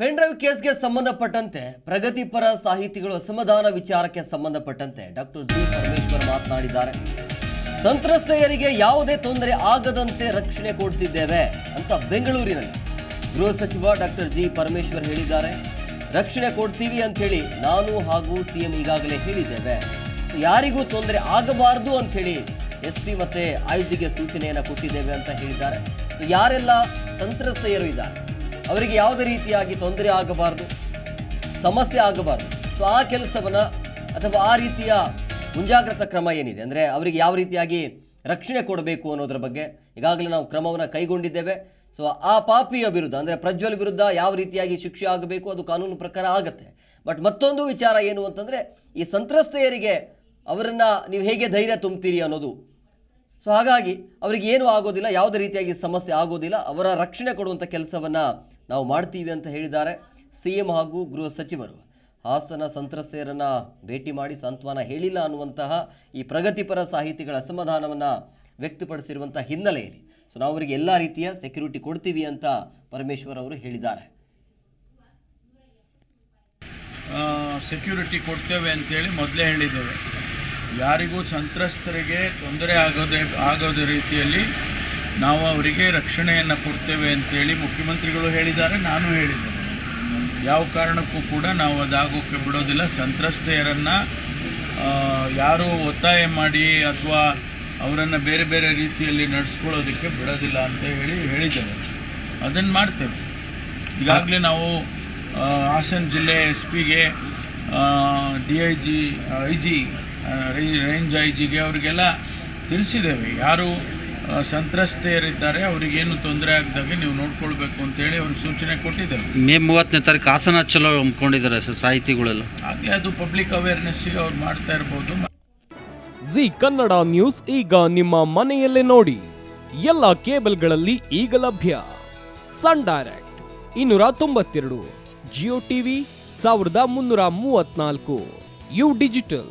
Pen drive ಕೇಸ್ಗೆ ಸಂಬಂಧಪಟ್ಟಂತೆ ಪ್ರಗತಿಪರ ಸಾಹಿತಿಗಳು ಅಸಮಾಧಾನ ವಿಚಾರಕ್ಕೆ ಸಂಬಂಧಪಟ್ಟಂತೆ ಡಾಕ್ಟರ್ ಜಿ ಪರಮೇಶ್ವರ್ ಮಾತನಾಡಿದ್ದಾರೆ. ಸಂತ್ರಸ್ತೆಯರಿಗೆ ಯಾವುದೇ ತೊಂದರೆ ಆಗದಂತೆ ರಕ್ಷಣೆ ಕೊಡ್ತಿದ್ದೇವೆ ಅಂತ ಬೆಂಗಳೂರಿನಲ್ಲಿ ಗೃಹ ಸಚಿವ ಡಾಕ್ಟರ್ ಜಿ ಪರಮೇಶ್ವರ್ ಹೇಳಿದ್ದಾರೆ. ರಕ್ಷಣೆ ಕೊಡ್ತೀವಿ ಅಂತ ಹೇಳಿ ನಾನು ಹಾಗೂ ಸಿಎಂ ಈಗಾಗಲೇ ಹೇಳಿದ್ದೇವೆ. ಯಾರಿಗೂ ತೊಂದರೆ ಆಗಬಾರದು ಅಂತ ಹೇಳಿ ಎಸ್ ಪಿ ಮತ್ತೆ ಐಜಿಗೆ ಸೂಚನೆಯನ್ನು ಕೊಟ್ಟಿದ್ದೇವೆ ಅಂತ ಹೇಳಿದ್ದಾರೆ. ಸೊ ಯಾರೆಲ್ಲ ಸಂತ್ರಸ್ತೆಯರು ಇದ್ದಾರೆ ಅವರಿಗೆ ಯಾವುದೇ ರೀತಿಯಾಗಿ ತೊಂದರೆ ಆಗಬಾರದು, ಸಮಸ್ಯೆ ಆಗಬಾರದು. ಸೊ ಆ ಕೆಲಸವನ್ನು ಅಥವಾ ಆ ರೀತಿಯ ಮುಂಜಾಗ್ರತಾ ಕ್ರಮ ಏನಿದೆ? ಅಂದರೆ ಅವರಿಗೆ ಯಾವ ರೀತಿಯಾಗಿ ರಕ್ಷಣೆ ಕೊಡಬೇಕು ಅನ್ನೋದ್ರ ಬಗ್ಗೆ ಈಗಾಗಲೇ ನಾವು ಕ್ರಮವನ್ನು ಕೈಗೊಂಡಿದ್ದೇವೆ. ಸೊ ಆ ಪಾಪಿಯ ವಿರುದ್ಧ, ಅಂದರೆ ಪ್ರಜ್ವಲ್ ವಿರುದ್ಧ ಯಾವ ರೀತಿಯಾಗಿ ಶಿಕ್ಷೆ ಆಗಬೇಕು ಅದು ಕಾನೂನು ಪ್ರಕಾರ ಆಗುತ್ತೆ. ಬಟ್ ಮತ್ತೊಂದು ವಿಚಾರ ಏನು ಅಂತಂದರೆ, ಈ ಸಂತ್ರಸ್ತೆಯರಿಗೆ ಅವರನ್ನು ನೀವು ಹೇಗೆ ಧೈರ್ಯ ತುಂಬ್ತೀರಿ ಅನ್ನೋದು ಸೊ ಹಾಗಾಗಿ ಅವರಿಗೆ ಏನು ಆಗೋದಿಲ್ಲ, ಯಾವುದೇ ರೀತಿಯಾಗಿ ಸಮಸ್ಯೆ ಆಗೋದಿಲ್ಲ, ಅವರ ರಕ್ಷಣೆ ಕೊಡುವಂಥ ಕೆಲಸವನ್ನು ನಾವು ಮಾಡ್ತೀವಿ ಅಂತ ಹೇಳಿದ್ದಾರೆ ಸಿ ಎಂ ಹಾಗೂ ಗೃಹ ಸಚಿವರು. ಹಾಸನ ಸಂತ್ರಸ್ತೆಯರನ್ನು ಭೇಟಿ ಮಾಡಿ ಸಾಂತ್ವನ ಹೇಳಿಲ್ಲ ಅನ್ನುವಂತಹ ಈ ಪ್ರಗತಿಪರ ಸಾಹಿತಿಗಳ ಅಸಮಾಧಾನವನ್ನು ವ್ಯಕ್ತಪಡಿಸಿರುವಂಥ ಹಿನ್ನೆಲೆಯಲ್ಲಿ. ಸೊ ನಾವು ಅವರಿಗೆ ಎಲ್ಲ ರೀತಿಯ ಸೆಕ್ಯೂರಿಟಿ ಕೊಡ್ತೀವಿ ಅಂತ ಪರಮೇಶ್ವರ್ ಅವರು ಹೇಳಿದ್ದಾರೆ. ಸೆಕ್ಯೂರಿಟಿ ಕೊಡ್ತೇವೆ ಅಂತೇಳಿ ಮೊದಲೇ ಹೇಳಿದ್ದೇವೆ. ಯಾರಿಗೂ ಸಂತ್ರಸ್ತರಿಗೆ ತೊಂದರೆ ಆಗೋದೇ, ಆಗೋದ ರೀತಿಯಲ್ಲಿ ನಾವು ಅವರಿಗೆ ರಕ್ಷಣೆಯನ್ನು ಕೊಡ್ತೇವೆ ಅಂತೇಳಿ ಮುಖ್ಯಮಂತ್ರಿಗಳು ಹೇಳಿದ್ದಾರೆ, ನಾನು ಹೇಳಿದ್ದೇನೆ. ಯಾವ ಕಾರಣಕ್ಕೂ ಕೂಡ ನಾವು ಅದಾಗೋಕ್ಕೆ ಬಿಡೋದಿಲ್ಲ. ಸಂತ್ರಸ್ತೆಯರನ್ನು ಯಾರು ಒತ್ತಾಯ ಮಾಡಿ ಅಥವಾ ಅವರನ್ನು ಬೇರೆ ಬೇರೆ ರೀತಿಯಲ್ಲಿ ನಡೆಸ್ಕೊಳ್ಳೋದಕ್ಕೆ ಬಿಡೋದಿಲ್ಲ ಅಂತ ಹೇಳಿ ಹೇಳಿದ್ದೇವೆ ಅದನ್ನು ಮಾಡ್ತೇವೆ. ಈಗಾಗಲೇ ನಾವು ಹಾಸನ ಜಿಲ್ಲೆ ಎಸ್ ಪಿಗೆ D I G I G range I ಜಿಗೆ ಅವರಿಗೆಲ್ಲ ತಿಳಿಸಿದ್ದೇವೆ. ಯಾರು ಸಂತ್ರಸ್ತೆಯರಿದ್ದಾರೆ ಅವರಿಗೇನು ತೊಂದರೆ ಆಗದಾಗೆ ನೀವು ನೋಡ್ಕೊಳ್ಬೇಕು ಅಂತೇಳಿ ಅವ್ರಿಗೆ ಸೂಚನೆ ಕೊಟ್ಟಿದ್ದೇವೆ. ಮೇ ಮೂವತ್ತನೇ ತಾರೀಕು ಹಾಸನ ಚಲೋ ಹಮ್ಮಿಕೊಂಡಿದ್ದಾರೆ ಸರ್ ಸಾಹಿತಿಗಳೆಲ್ಲ. ಹಾಗೆ ಅದು ಪಬ್ಲಿಕ್ ಅವೇರ್ನೆಸ್ಸಿಗೆ ಅವ್ರು ಮಾಡ್ತಾ ಇರ್ಬೋದು. ಜಿ ಕನ್ನಡ ನ್ಯೂಸ್ ಈಗ ನಿಮ್ಮ ಮನೆಯಲ್ಲೇ ನೋಡಿ. ಎಲ್ಲ ಕೇಬಲ್ಗಳಲ್ಲಿ ಈಗ ಲಭ್ಯ. ಸನ್ ಡೈರೆಕ್ಟ್ ಇನ್ನೂರ ತೊಂಬತ್ತೆರಡು ಜಿಯೋ ಟಿವಿ ಸಾವಿರದ ಮುನ್ನೂರ ಮೂವತ್ನಾಲ್ಕು ಯು ಡಿಜಿಟಲ್